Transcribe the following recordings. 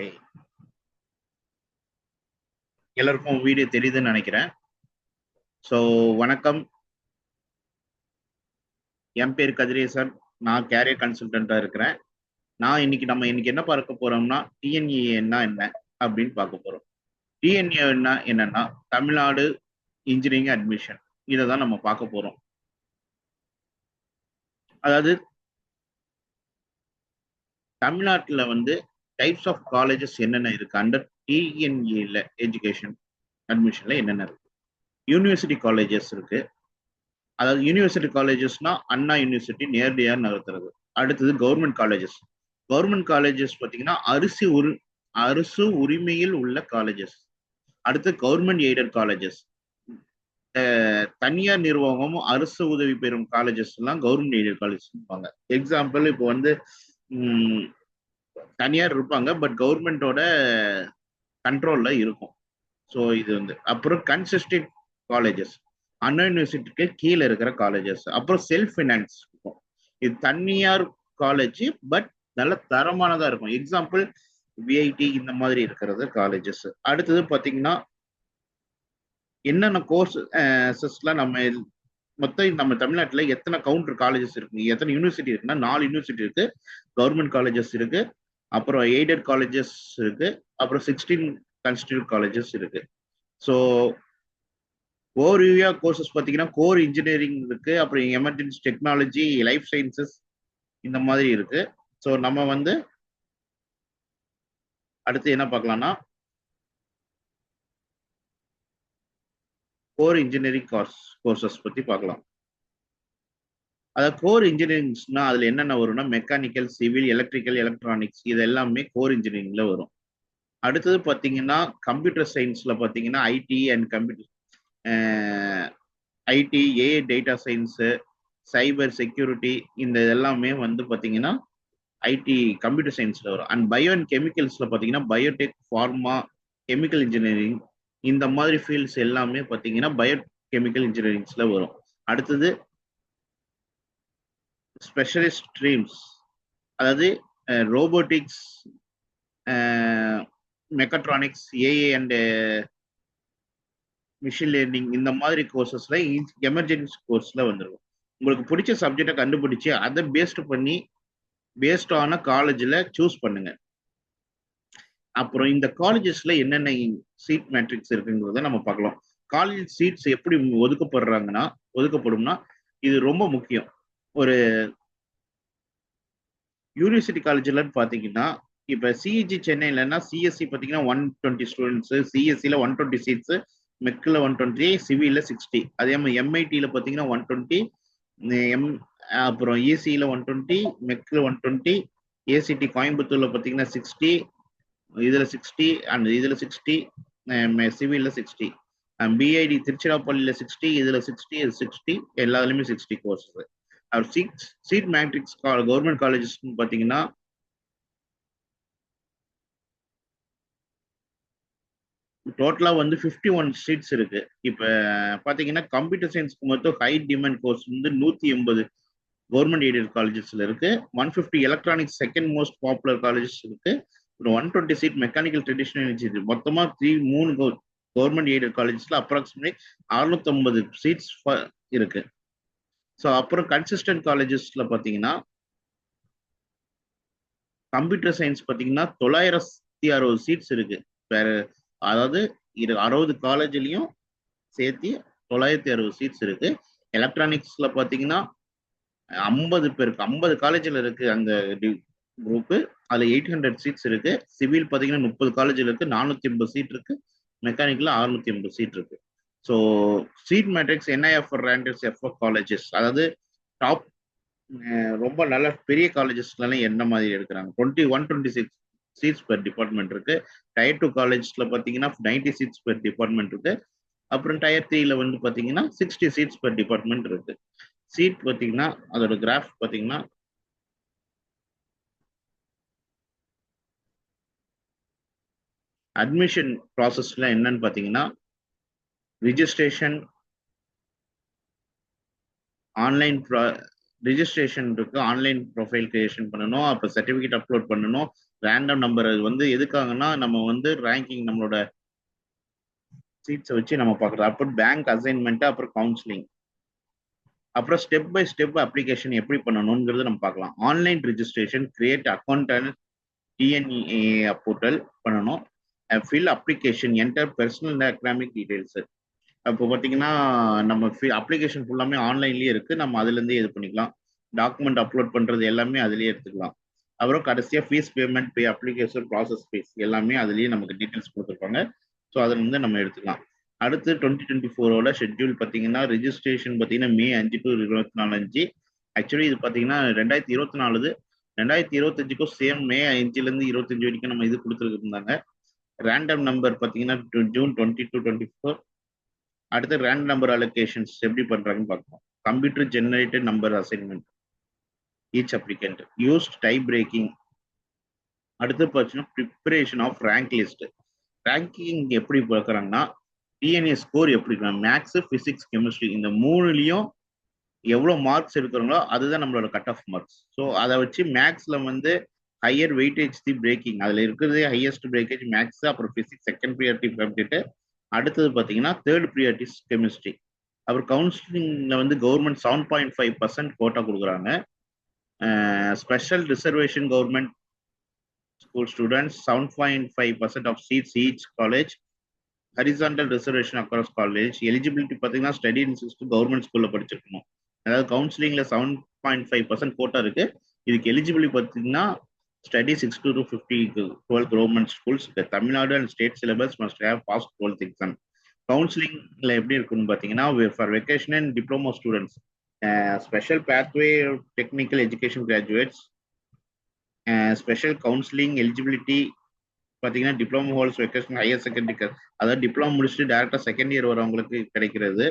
Okay எல்லாருக்கும் video தெரியுதுன்னு நினைக்கிறேன். ஸோ வணக்கம். என் பேர் கதிரேசன். நான் கேரியர் கன்சல்டண்ட்டாக இருக்கிறேன். நான் இன்னைக்கு நம்ம இன்னைக்கு என்ன பார்க்க போறோம்னா டிஎன்ஏ என்ன என்ன அப்படின்னு பார்க்க போறோம். டிஎன்ஏ என்ன என்னன்னா தமிழ்நாடு இன்ஜினியரிங் அட்மிஷன் இதை தான் நம்ம பார்க்க போறோம். அதாவது தமிழ்நாட்டில் வந்து டைப்ஸ் ஆஃப் காலேஜஸ் என்னென்ன இருக்கு? அண்டர் டிஎன்ஏல எஜுகேஷன் அட்மிஷன்ல என்னென்ன இருக்கு? யூனிவர்சிட்டி காலேஜஸ் இருக்கு. அதாவது யூனிவர்சிட்டி காலேஜஸ்னா அண்ணா யூனிவர்சிட்டி நேரடியாக நடத்துறது. அடுத்தது கவர்மெண்ட் காலேஜஸ் கவர்மெண்ட் காலேஜஸ் பார்த்தீங்கன்னா அரிசி உரி அரசு உரிமையில் உள்ள காலேஜஸ் அடுத்து கவர்மெண்ட் எய்டட் காலேஜஸ் தனியார் நிர்வாகமும் அரசு உதவி பெறும் காலேஜஸ் எல்லாம் கவர்மெண்ட் எய்டட் காலேஜ் இருப்பாங்க எக்ஸாம்பிள் இப்போ வந்து தனியார் இருப்பாங்க பட் கவர்மெண்டோட கண்ட்ரோல்ல இருக்கும். ஸோ இது வந்து அப்புறம் கன்சிஸ்டன்ட் காலேஜஸ் அண்ணா யூனிவர்சிட்டிக்கு கீழே இருக்கிற காலேஜஸ் அப்புறம் செல்ஃப் ஃபினான்ஸ் இருக்கும். இது தனியார் காலேஜ் பட் நல்ல தரமானதா இருக்கும். எக்ஸாம்பிள் விஐடி இந்த மாதிரி இருக்கிறது காலேஜஸ் அடுத்தது பார்த்தீங்கன்னா என்னென்ன கோர்ஸஸ்லாம் நம்ம மொத்தம் நம்ம தமிழ்நாட்டில் எத்தனை கவுண்டர் காலேஜஸ் இருக்கு? எத்தனை யூனிவர்சிட்டி இருக்குன்னா நாலு யூனிவர்சிட்டி இருக்கு. கவர்மெண்ட் காலேஜஸ் இருக்கு. அப்புறம் எய்டட் காலேஜஸ் இருக்கு. அப்புறம் சிக்ஸ்டீன் கன்ஸ்டியூட் காலேஜஸ் இருக்கு. ஸோ கோர் யூயா கோர்சஸ் பார்த்தீங்கன்னா கோர் இன்ஜினியரிங் இருக்கு. அப்புறம் எமர்ஜென்சி டெக்னாலஜி லைஃப் சயின்சஸ் இந்த மாதிரி இருக்கு. ஸோ நம்ம வந்து அடுத்து என்ன பார்க்கலாம்னா கோர் இன்ஜினியரிங் கோர்ஸ் கோர்சஸ் பற்றி பார்க்கலாம். அதாவது கோர் இன்ஜினியரிங்ஸ்னா அதில் என்னென்ன வரும்னா மெக்கானிக்கல் சிவில் எலக்ட்ரிக்கல் எலக்ட்ரானிக்ஸ் இது எல்லாமே கோர் இன்ஜினியரிங்ல வரும். அடுத்தது பார்த்தீங்கன்னா கம்ப்யூட்டர் சயின்ஸில் பார்த்தீங்கன்னா IT and computer IT a data science cyber security இந்த இதெல்லாமே வந்து பார்த்தீங்கன்னா ஐடி கம்ப்யூட்டர் சயின்ஸில் வரும். அண்ட் பயோ அண்ட் கெமிக்கல்ஸில் பார்த்தீங்கன்னா பயோடெக் ஃபார்மா கெமிக்கல் இன்ஜினியரிங் இந்த மாதிரி ஃபீல்ட்ஸ் எல்லாமே பார்த்தீங்கன்னா பயோ கெமிக்கல் இன்ஜினியரிங்ஸில் வரும். அடுத்தது ஸ்பெஷலிஸ்ட் ஸ்ட்ரீம்ஸ் அதாவது robotics mechatronics AI and machine learning இந்த மாதிரி கோர்சஸ்ல எமர்ஜென்சி கோர்ஸ்ல வந்துருக்கும் உங்களுக்கு பிடிச்ச சப்ஜெக்டை கண்டுபிடிச்சு அதை பேஸ்ட் பண்ணி பேஸ்ட் ஆன காலேஜில் சூஸ் பண்ணுங்க. அப்புறம் இந்த காலேஜஸ்ல என்னென்ன சீட் மேட்ரிக்ஸ் இருக்குங்கிறத நம்ம பார்க்கலாம். காலேஜ் சீட்ஸ் எப்படி ஒதுக்கப்படுறாங்கன்னா ஒதுக்கப்படும்னா இது ரொம்ப முக்கியம். ஒரு யூனிவர்சிட்டி காலேஜ்லன்னு பார்த்தீங்கன்னா இப்போ சிஇஜி சென்னையிலன்னா சிஎஸ்சி பார்த்தீங்கன்னா ஒன் டுவெண்ட்டி ஸ்டூடெண்ட்ஸு சிஎஸ்சியில் ஒன் டுவெண்ட்டி சீட்ஸு மெக்கில் ஒன் டுவெண்ட்டி சிவியில் சிக்ஸ்டி அதே மாதிரி எம்ஐடியில் பார்த்தீங்கன்னா ஒன் டுவெண்ட்டி எம் அப்புறம் இசியில் ஒன் டுவெண்ட்டி மெக்கில் ஒன் டுவெண்ட்டி ஏசிடி கோயம்புத்தூரில் பார்த்தீங்கன்னா சிக்ஸ்டி இதில் சிக்ஸ்டி அண்ட் இதில் சிக்ஸ்டி சிவியில் சிக்ஸ்டி பிஐடி திருச்சிராப்பள்ளியில் சிக்ஸ்டி இதில் சிக்ஸ்டி இது சிக்ஸ்டி எல்லாத்துலேயுமே சிக்ஸ்டி கோர்ஸஸ் அவர் சீட் சீட் மேட்ரிக்ஸ் கவர்மெண்ட் காலேஜஸ்னு பார்த்தீங்கன்னா டோட்டலாக வந்து ஃபிஃப்டி ஒன் சீட்ஸ் இருக்கு. இப்போ பார்த்தீங்கன்னா கம்ப்யூட்டர் சயின்ஸ்க்கு மொத்தம் ஹை டிமாண்ட் கோர்ஸ் வந்து நூற்றி எண்பது கவர்மெண்ட் எய்டட் காலேஜஸ்ல இருக்கு. One fifty electronics second most popular colleges இருக்கு. ஒரு one twenty seat mechanical traditional engineer மொத்தமாக த்ரீ மூணு கவர்மெண்ட் எய்டட் காலேஜஸ்ல அப்ராக்சிமேட்லி அறுநூத்தொம்பது சீட்ஸ் இருக்கு. ஸோ அப்புறம் கன்சிஸ்டன்ட் காலேஜஸ்ல பார்த்தீங்கன்னா கம்ப்யூட்டர் சயின்ஸ் பார்த்தீங்கன்னா தொள்ளாயிரத்தி அறுபது சீட்ஸ் இருக்கு. வேற அதாவது இரு அறுபது காலேஜ்லையும் சேர்த்து தொள்ளாயிரத்தி அறுபது சீட்ஸ் இருக்கு. எலக்ட்ரானிக்ஸ்ல பார்த்தீங்கன்னா ஐம்பது பேருக்கு ஐம்பது காலேஜில் இருக்கு அந்த குரூப்பு அதில் எயிட் ஹண்ட்ரட் சீட்ஸ் இருக்கு. சிவில் பார்த்தீங்கன்னா முப்பது காலேஜில் இருக்கு. நானூற்றி ஐம்பது சீட் இருக்கு. மெக்கானிக்கல் அறுநூத்தி ஐம்பது சீட் இருக்கு. So seat matrix NIRF rankers FF colleges அதாவது டாப் ரொம்ப நல்ல பெரிய காலேஜஸ்லாம் என்ன மாதிரி எடுக்கிறாங்க? Twenty one twenty six seats per department இருக்கு. டயர் டூ காலேஜ்ல பார்த்தீங்கன்னா நைன்டி சீட்ஸ் பெர் டிபார்ட்மெண்ட் இருக்கு. அப்புறம் டயர் த்ரீல வந்து பார்த்தீங்கன்னா சிக்ஸ்டி சீட்ஸ் பெர் டிபார்ட்மெண்ட் இருக்கு. சீட் பார்த்தீங்கன்னா அதோட கிராஃப் பார்த்தீங்கன்னா அட்மிஷன் ப்ராசஸ்ல என்னன்னு பார்த்தீங்கன்னா ரிஜிஸ்ட்ரேஷன் ஆன்லைன் ரிஜிஸ்ட்ரேஷன் இருக்கு ஆன்லைன் ப்ரொஃபைல் கிரியேஷன் பண்ணணும் அப்போ சர்டிஃபிகேட் அப்லோட் பண்ணணும் ரேண்டம் நம்பர் வந்து எதுக்காகன்னா நம்ம வந்து ரேங்கிங் நம்மளோட சீட்ஸை வச்சு நம்ம பார்க்கலாம் அப்புறம் பேங்க் அசைன்மெண்ட் அப்புறம் கவுன்சிலிங் அப்புறம் ஸ்டெப் பை ஸ்டெப் அப்ளிகேஷன் எப்படி பண்ணணுங்கிறது நம்ம பார்க்கலாம். Online registration create account TNEA portal பண்ணணும். Fill application enter personal economic details அப்போ பார்த்தீங்கன்னா நம்ம அப்ளிகேஷன் ஃபுல்லாமே ஆன்லைன்லேயே இருக்குது நம்ம அதுலேருந்தே இது பண்ணிக்கலாம். டாக்குமெண்ட் அப்லோட் பண்ணுறது எல்லாமே அதுலேயே எடுத்துக்கலாம். அப்புறம் கடைசியாக fees payment pay application process fees எல்லாமே அதுலேயே நமக்கு டீட்டெயில்ஸ் கொடுத்துருப்பாங்க. ஸோ அதில் வந்து நம்ம எடுத்துக்கலாம். அடுத்து டுவெண்ட்டி டுவெண்ட்டி ஃபோரோட ஷெட்யூல் பார்த்தீங்கன்னா ரிஜிஸ்ட்ரேஷன் பார்த்தீங்கன்னா மே அஞ்சு டு இருபத்தி நாலு அஞ்சு. ஆக்சுவலி இது பார்த்தீங்கன்னா ரெண்டாயிரத்தி இருபத்தி நாலுது ரெண்டாயிரத்தி இருபத்தஞ்சுக்கும் சேம் மே அஞ்சுலேருந்து இருபத்தஞ்சு வரைக்கும் நம்ம இது கொடுத்துருக்குருந்தாங்க ரேண்டம் நம்பர் பார்த்தீங்கன்னா June twenty two twenty four அடுத்து ரேண்ட் நம்பர் அலோகேஷன்ஸ் எப்படி பண்ணுறாங்கன்னு பார்க்கலாம். Computer generated number assignment each applicant used tie breaking அடுத்து பார்த்தீங்கன்னா preparation of rank list ranking எப்படி பார்க்குறாங்கன்னா டிஎன்ஏ ஸ்கோர் எப்படி இருக்கலாம் மேக்ஸ் ஃபிசிக்ஸ் கெமிஸ்ட்ரி இந்த மூணுலேயும் எவ்வளோ மார்க்ஸ் எடுக்கிறோங்களோ அதுதான் நம்மளோட கட் ஆஃப் மார்க்ஸ் ஸோ அதை வச்சு மேக்ஸில் வந்து ஹையர் வெயிட்டேஜ் தி பிரேக்கிங் அதில் இருக்கிறதே ஹையஸ்ட் பிரேக்கேஜ் மேக்ஸ் அப்புறம் ஃபிசிக்ஸ் செகண்ட் ப்ரியாரிட்டி சப்ஜெக்ட் அடுத்தது பார்த்தீங்கன்னா தேர்ட் ப்ரியாரிட்டி கெமிஸ்ட்ரி அப்புறம் கவுன்சிலிங்கில் வந்து government seven point five percent quota கொடுக்குறாங்க. Special reservation government school students seven point five percent of seats each college horizontal reservation across college eligibility பார்த்தீங்கன்னா study institute government ஸ்கூலில் படிச்சிருக்கணும். அதாவது கவுன்சிலிங்கில் seven point five percent quota இருக்குது இதுக்கு eligibility பார்த்தீங்கன்னா study six to fifty twelve government schools Tamil Nadu and state syllabus must have pass twelfth exam கவுன்சிலிங்ல எப்படி இருக்குன்னு பார்த்தீங்கன்னா for vacation and diploma students special pathway technical education graduates special counselling eligibility பார்த்தீங்கன்னா diploma holds vacation higher secondary அதாவது diploma முடிச்சுட்டு டேரெக்டாக second year வரவங்களுக்கு கிடைக்கிறது.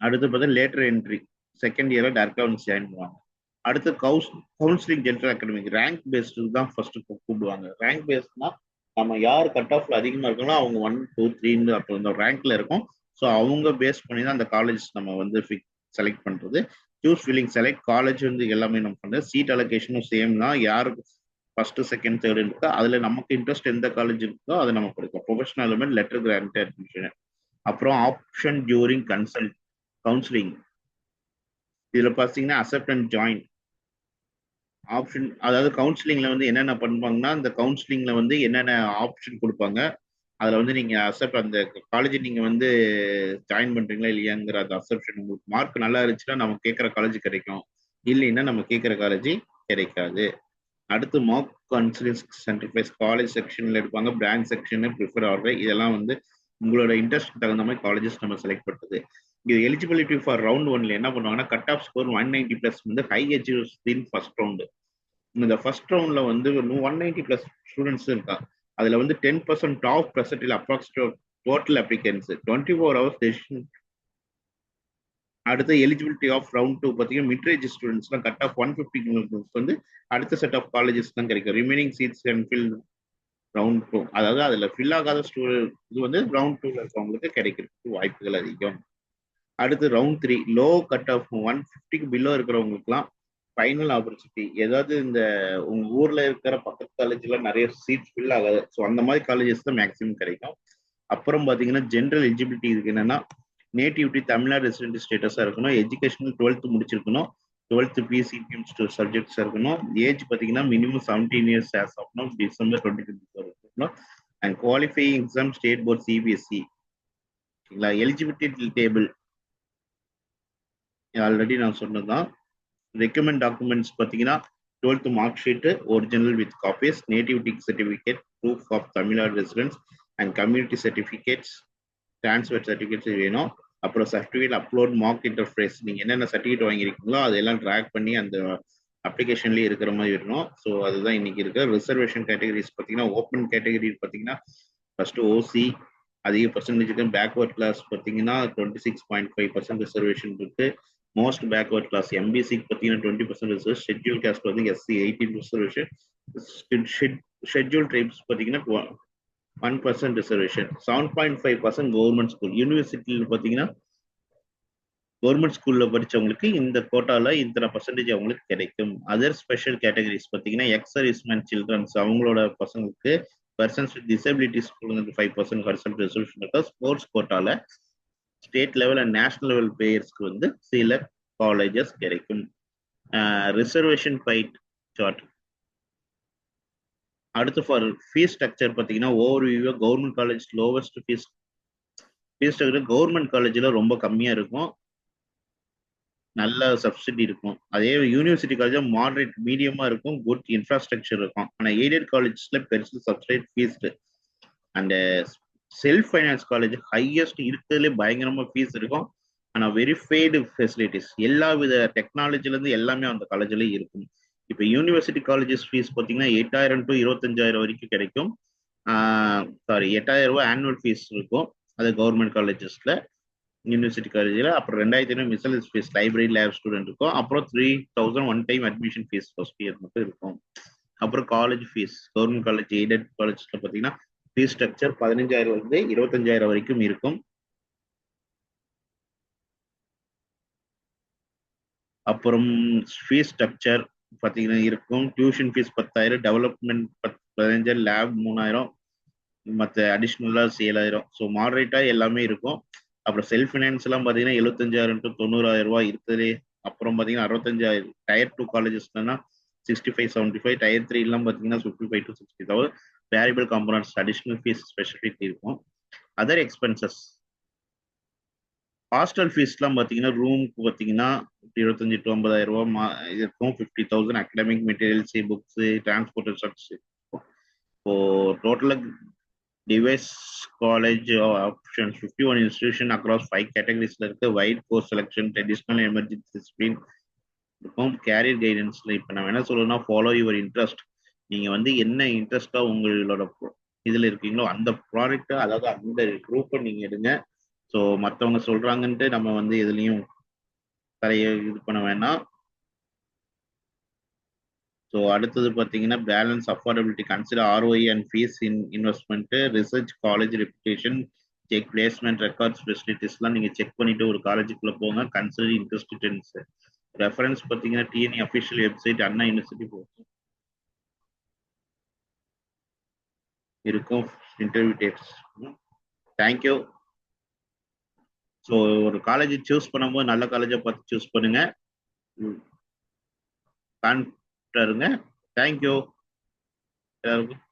அடுத்து பார்த்தீங்கன்னா லேட்டர் என்ட்ரி செகண்ட் இயரில் டேரக்டாக வந்து ஜாயின் பண்ணுவாங்க. அடுத்து கவுஸ் counselling general academic rank based தான் ஃபர்ஸ்ட் கூப்பிடுவாங்க. ரேங்க் பேஸ்ட்னா நம்ம யார் கட் ஆஃப்ல அதிகமாக இருக்கணும் அவங்க ஒன் டூ த்ரீன்னு அப்போ இந்த ரேங்க்ல இருக்கும். ஸோ அவங்க பேஸ் பண்ணி தான் அந்த காலேஜ் நம்ம வந்து செலக்ட் பண்ணுறது சூஸ் ஃபில்லிங் செலக்ட் காலேஜ் வந்து எல்லாமே நம்ம பண்ணுறது சீட் அலோகேஷனும் சேம் தான். யாருக்கு ஃபர்ஸ்ட் செகண்ட் தேர்ட் இருக்கோ அதில் நமக்கு இன்ட்ரெஸ்ட் எந்த காலேஜ் இருக்கோ அதை நம்ம கொடுக்கும் professional element letter grant admission அப்புறம் ஆப்ஷன் டியூரிங் கன்சல்ட் கவுன்சிலிங் இதில் பார்த்தீங்கன்னா அசெப்ட் அண்ட் ஜாயின் ஆப்ஷன் அதாவது கவுன்சிலிங்ல வந்து என்னென்ன பண்ணுவாங்கன்னா அந்த கவுன்சிலிங்ல வந்து என்னென்ன ஆப்ஷன் கொடுப்பாங்க அதில் வந்து நீங்கள் அக்செப்ட் அந்த காலேஜ் நீங்கள் வந்து ஜாயின் பண்ணுறீங்களா இல்லையாங்கிற அந்த அக்செப்ஷன் உங்களுக்கு மார்க் நல்லா இருந்துச்சுன்னா நம்ம கேட்குற காலேஜ் கிடைக்கும். இல்லைன்னா நம்ம கேட்குற காலேஜ் கிடைக்காது. அடுத்து மார்க் கவுன்சிலிங் சென்ட்ரிஃபைஸ் காலேஜ் செக்ஷனில் எடுப்பாங்க பிரான்ச் செக்ஷனு ப்ரிஃபர் ஆர்டர் இதெல்லாம் வந்து உங்களோட இன்ட்ரெஸ்ட் தகுந்த மாதிரி காலேஜஸ் நம்ம செலக்ட் பண்ணுறது இது எலிஜிபிலிட்டி ஃபார் ரவுண்ட் ஒன்ல என்ன பண்ணுவாங்கன்னா cut off score one ninety plus வந்து ஹை எஜுகேஷன் ஃபர்ஸ்ட் ரவுண்டு இந்த ஃபர்ஸ்ட் ரவுண்ட்ல வந்து ஒன் நைன்டி பிளஸ் ஸ்டூடெண்ட்ஸ் இருக்கா அதுல வந்து ten percent top பர்சன்டில் approx total applicants twenty four hours decision அடுத்த எலிஜிபிலிட்டி ஆஃப் ரவுண்ட் டூ பார்த்தீங்கன்னா மிட்ரேஜ் ஸ்டூடெண்ட்ஸ்லாம் கட் ஆஃப் ஒன் ஃபிஃப்டி வந்து அடுத்த செட் ஆஃப் காலேஜஸ் தான் கிடைக்கும். Remaining seats and fill round two அதாவது அதில் ஃபில் ஆகாத ஸ்டூடெண்ட் இது வந்து ரவுண்ட் டூவில் இருக்கவங்களுக்கு கிடைக்கிறதுக்கு வாய்ப்புகள் அதிகம். அடுத்து round three low cut off one ஃபிஃப்டிக்கு பிலோ இருக்கிறவங்களுக்குலாம் ஃபைனல் ஆப்பர்ச்சுனிட்டி ஏதாவது இந்த உங்க ஊர்ல இருக்கிற பக்கத்து காலேஜ்ல நிறைய சீட் ஃபில் ஆகாது. ஸோ அந்த மாதிரி காலேஜஸ் தான் மேக்ஸிமம் கிடைக்கும். அப்புறம் பாத்தீங்கன்னா ஜென்ரல் எலிஜிபிலிட்டி இதுக்கு என்னன்னா நேட்டிவிட்டி தமிழ்நாடு ரெசிடென்ட் ஸ்டேட்டஸா இருக்கணும். எஜுகேஷனல் டுவெல்த் முடிச்சிருக்கணும். டுவெல்த் பிசிபிஎம் சப்ஜெக்ட்ஸ் இருக்கணும். ஏஜ் பார்த்தீங்கன்னா மினிமம் செவன்டீன் இயர்ஸ் ஆஸ் ஆகணும் டிசம்பர் டுவெண்ட்டி ஃபிஃப்த் இருக்கணும். And qualifying exam state board CBSE eligibility table already நான் சொன்னது தான். ரெக்கமெண்ட் டாக்குமெண்ட்ஸ் பார்த்தீங்கன்னா twelfth mark sheet original with copies nativity certificate proof of Tamil Nadu residence and community certificates transfer certificates வேணும். அப்புறம் certificate upload mark interface நீங்கள் என்னென்ன certificate வாங்கியிருக்கீங்களோ அதெல்லாம் track பண்ணி அந்த அப்ளிகேஷன்லேயே இருக்கிற மாதிரி இருக்கணும் ஸோ அதுதான் இன்னைக்கு இருக்கு ரிசர்வேஷன் கேட்டகரிஸ் பார்த்தீங்கன்னா ஓப்பன் கேட்டகரி பார்த்தீங்கன்னா ஃபர்ஸ்ட் ஓசி அதிக பர்சன்டேஜுக்கு பேக்வர்ட் கிளாஸ் பார்த்தீங்கன்னா twenty six point five percent reservation இருக்குது மோஸ்ட் பேக்வர்ட் கிளாஸ் எம்பிசிக்கு பார்த்தீங்கன்னா twenty percent reserve schedule caste வந்து SC eighteen reservation schedule tribes பார்த்தீங்கன்னா one percent reservation seven point five percent government school யூனிவர்சிட்டியில் பார்த்தீங்கன்னா கவர்மெண்ட் ஸ்கூல்ல படிச்சவங்களுக்கு இந்த கோட்டால இத்தனை பர்சன்டேஜ் அவங்களுக்கு கிடைக்கும். அதர் ஸ்பெஷல் கேட்டகரிஸ் பார்த்தீங்கன்னா எக்ஸ் சில்ட்ரன்ஸ் அவங்களோட பசங்களுக்கு persons with disabilities five percent percent reservation இருக்கா ஸ்போர்ட்ஸ் கோட்டாவில் state level and national level பிளேயர்ஸ்க்கு வந்து சில காலேஜஸ் கிடைக்கும். ரிசர்வேஷன் ஃபைட் சார்ட் அடுத்து ஃபார் ஃபீஸ் ஸ்ட்ரக்சர் பார்த்தீங்கன்னா over வியூவாக government college lowest fees fees structure government காலேஜில் ரொம்ப கம்மியாக இருக்கும். நல்ல சப்சிடி இருக்கும். அதே யூனிவர்சிட்டி காலேஜ் மாடரேட் மீடியமாக இருக்கும். குட் இன்ஃப்ராஸ்ட்ரக்சர் இருக்கும். ஆனால் எய்டட் காலேஜஸில் பெருசு subsidized fees and self finance college highest இருக்கிறதுலே பயங்கரமாக ஃபீஸ் இருக்கும். ஆனால் வெரிஃபைடு ஃபெசிலிட்டிஸ் எல்லா வித டெக்னாலஜிலேருந்து எல்லாமே அந்த காலேஜில் இருக்கும். இப்போ யூனிவர்சிட்டி காலேஜஸ் ஃபீஸ் பார்த்தீங்கன்னா எட்டாயிரம் டு இருபத்தஞ்சாயிரம் வரைக்கும் கிடைக்கும். சாரி எட்டாயிரம் ரூபாய் ஆனுவல் ஃபீஸ் இருக்கும். அது கவர்மெண்ட் காலேஜஸ்ல யூனிவர்சிட்டி காலேஜில் அப்புறம் ரெண்டாயிரத்தி ஐநூறு miscellaneous fees library lab student இருக்கும். அப்புறம் three thousand one time admission fees first year மட்டும் இருக்கும். அப்புறம் college fees government college aided காலேஜ்ல பார்த்தீங்கன்னா ஃபீஸ் ஸ்ட்ரக்சர் பதினஞ்சாயிரம் இருந்து இருபத்தஞ்சாயிரம் வரைக்கும் இருக்கும். அப்புறம் ஃபீஸ் ஸ்ட்ரக்சர் பார்த்தீங்கன்னா இருக்கும். டியூஷன் ஃபீஸ் பத்தாயிரம் டெவலப்மெண்ட் பத் பதினஞ்சாயிரம் லேப் மூணாயிரம் மற்ற அடிஷ்னலாக ஏழாயிரம். ஸோ மாடரேட்டாக எல்லாமே இருக்கும். அப்புறம் செல்ஃப் ஃபினான்ஸ்லாம் பார்த்தீங்கன்னா எழுபத்தஞ்சாயிரம் டு தொண்ணூறாயிரம் ரூபாய் இருக்குது. அப்புறம் பார்த்தீங்கன்னா அறுபத்தஞ்சாயிரம். Tier two காலேஜஸ்லாம் sixty five seventy five tier three எல்லாம் பார்த்தீங்கன்னா fifty five to sixty thousand variable components additional fees specific இருக்கும். அதர் எக்ஸ்பென்சஸ் ஹாஸ்டல் ஃபீஸ்லாம் பார்த்தீங்கன்னா ரூமுக்கு பார்த்தீங்கன்னா இருபத்தஞ்சி டு ஐம்பதாயிரம் ரூபா மா இருக்கும். Fifty thousand academic materials books transport research இப்போ டோட்டலாக diverse college options fifty one institution across five கேட்டகரிஸில் இருக்க. Wide course selection traditional emergency ஸ்பீன் இருக்கும். கேரியர் கைடன்ஸில் இப்போ நம்ம என்ன சொல்லணும்னா ஃபாலோ யுவர் இன்ட்ரெஸ்ட் நீங்கள் வந்து என்ன இன்ட்ரெஸ்ட்டாக உங்களோட இதில் இருக்கீங்களோ அந்த ப்ராடக்ட்டை அதாவது அந்த குரூப்பை நீங்க எடுங்க. ஸோ மற்றவங்க சொல்கிறாங்கன்ட்டு நம்ம வந்து எதுலேயும் தலையை இது பண்ண வேணாம் ஸோ அடுத்தது பார்த்தீங்கன்னா balance affordability consider ROI and fees in investment research college reputation check placement records ஃபெசிலிட்டிஸ்லாம் நீங்கள் செக் பண்ணிட்டு ஒரு காலேஜுக்குள்ளே போங்க. கன்சிடர் இன்ட்ரெஸ்டன்ஸ் ரெஃபரன்ஸ் பார்த்தீங்கன்னா TNEA official website Anna university போகும். இருக்கும் interview tips thank you so ஒரு காலேஜ் சூஸ் பண்ணும்போது நல்ல காலேஜை பார்த்து சூஸ் பண்ணுங்க. கான்டாக்ட் தேங்க்யூ எல்லாருக்கும்